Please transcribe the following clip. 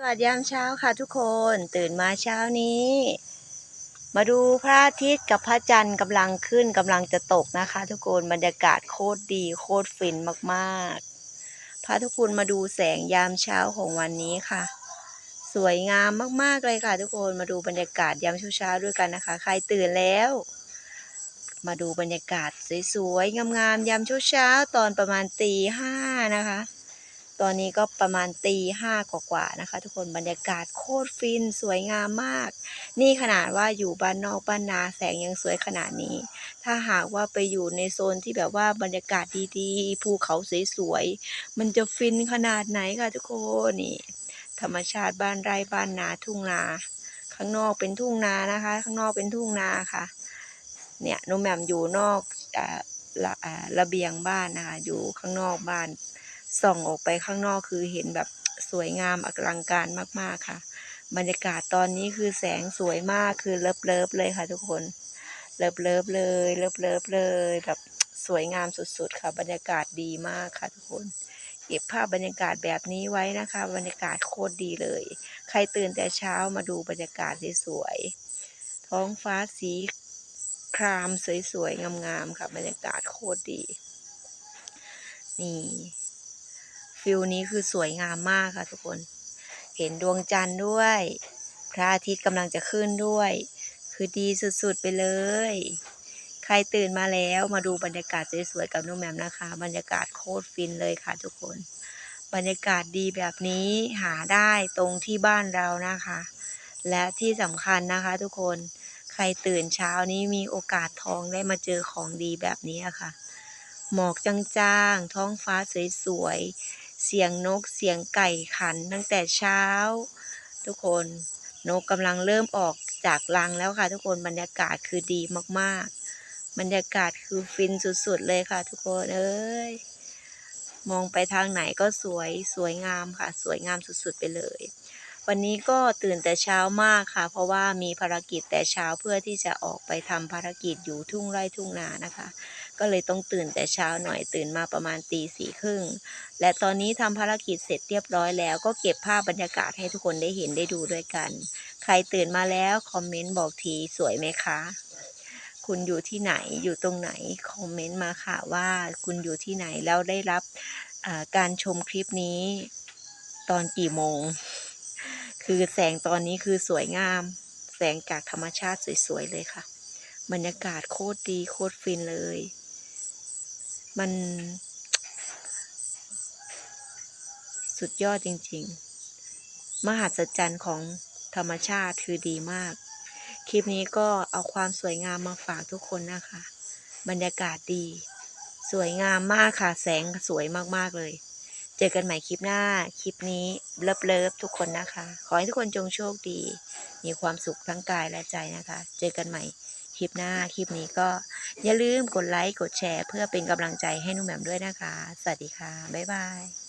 สวัสดียามเช้าค่ะทุกคนตื่นมาเช้านี้ มาดูพระอาทิตย์กับพระจันทร์กำลังขึ้นกำลังจะตกนะคะ ทุกคนบรรยากาศโคตรดีโคตรฟินมากๆ พาทุกคนมาดูแสงยามเช้าของวันนี้ค่ะ สวยงามมากๆเลยค่ะ ทุกคนมาดูบรรยากาศยามเช้าๆด้วยกันนะคะ ใครตื่นแล้ว มาดูบรรยากาศสวยๆงามๆยามเช้าๆตอนประมาณตีห้านะคะ ตอนนี้ก็ประมาณตีห้ากว่าๆนะคะ ทุกคนบรรยากาศโคตรฟินสวยงามมาก นี่ขนาดว่าอยู่บ้านนอกบ้านนาแสงยังสวยขนาดนี้ ถ้าหากว่าไปอยู่ในโซนที่แบบว่าบรรยากาศดีๆ ภูเขาสวยๆมันจะฟินขนาดไหนค่ะทุกคนนี่ธรรมชาติบ้านไร่บ้านนาทุ่งนา ข้างนอกเป็นทุ่งนานะคะ ข้างนอกเป็นทุ่งนาค่ะ เนี่ยน้องแหม่มอยู่นอกอ่าระอ่าระเบียงบ้านนะคะ อยู่ข้างนอกบ้าน ส่องออกไปข้างนอกคือเห็นแบบสวยงามอลังการมากๆค่ะ บรรยากาศตอนนี้คือแสงสวยมากคือเลิฟเลิฟเลยค่ะทุกคนเลิฟเลิฟเลยเลิฟเลิฟเลยแบบสวยงามสุดๆ ค่ะ บรรยากาศดีมากค่ะทุกคนเก็บภาพบรรยากาศแบบนี้ไว้นะคะ บรรยากาศโคตรดีเลย ใครตื่นแต่เช้ามาดูบรรยากาศสวยๆท้องฟ้าสีครามสวยๆงามๆค่ะ บรรยากาศโคตรดี นี่ ฟิลนี้คือสวยงามมากค่ะทุกคน เห็นดวงจันทร์ด้วย พระอาทิตย์กำลังจะขึ้นด้วย คือดีสุดๆไปเลย ใครตื่นมาแล้วมาดูบรรยากาศสวยๆกับนุ่มแหมมนะคะ บรรยากาศโคตรฟินเลยค่ะทุกคน บรรยากาศดีแบบนี้หาได้ตรงที่บ้านเรานะคะ และที่สำคัญนะคะทุกคนใครตื่นเช้านี้มีโอกาสทองได้มาเจอของดีแบบนี้ค่ะ หมอกจางๆ ท้องฟ้าสวยๆ เสียงนกเสียงไก่ขันตั้งแต่เช้า ทุกคนนกกำลังเริ่มออกจากรังแล้วค่ะ ทุกคนบรรยากาศคือดีมากๆ บรรยากาศคือฟินสุดๆเลยค่ะ ทุกคนเอ้ยมองไปทางไหนก็สวยสวยงามค่ะ สวยงามสุดๆไปเลย วันนี้ก็ตื่นแต่เช้ามากค่ะ เพราะว่ามีภารกิจแต่เช้าเพื่อที่จะออกไปทำภารกิจอยู่ทุ่งไร่ทุ่งนานะคะ ก็เลยต้องตื่นแต่เช้าหน่อยตื่นมาประมาณตีสี่ครึ่ง และตอนนี้ทำภารกิจเสร็จเรียบร้อยแล้ว ก็เก็บภาพบรรยากาศให้ทุกคนได้เห็นได้ดูด้วยกัน ใครตื่นมาแล้วคอมเมนต์บอกทีสวยไหมคะ คุณอยู่ที่ไหนอยู่ตรงไหนคอมเมนต์มาค่ะว่าคุณอยู่ที่ไหนแล้วได้รับการชมคลิปนี้ตอนกี่โมง คือแสงตอนนี้คือสวยงาม แสงจากธรรมชาติสวยๆเลยค่ะ บรรยากาศโคตรดีโคตรฟินเลย มัน สุดยอดจริง ๆ มหัศจรรย์ของธรรมชาติคือดีมาก คลิปนี้ก็เอาความสวยงามมาฝากทุกคนนะคะ บรรยากาศดี สวยงามมากค่ะ แสงสวยมากๆเลย เจอกันใหม่คลิปหน้า คลิปนี้เลิฟเลิฟๆทุกคนนะคะ ขอให้ทุกคนจงโชคดี มีความสุขทั้งกายและใจนะคะ เจอกันใหม่คลิปหน้า คลิปนี้ก็ อย่าลืมกดไลค์กดแชร์ เพื่อเป็นกำลังใจให้นุ่มแหม่มด้วยนะคะ สวัสดีค่ะ บ๊ายบาย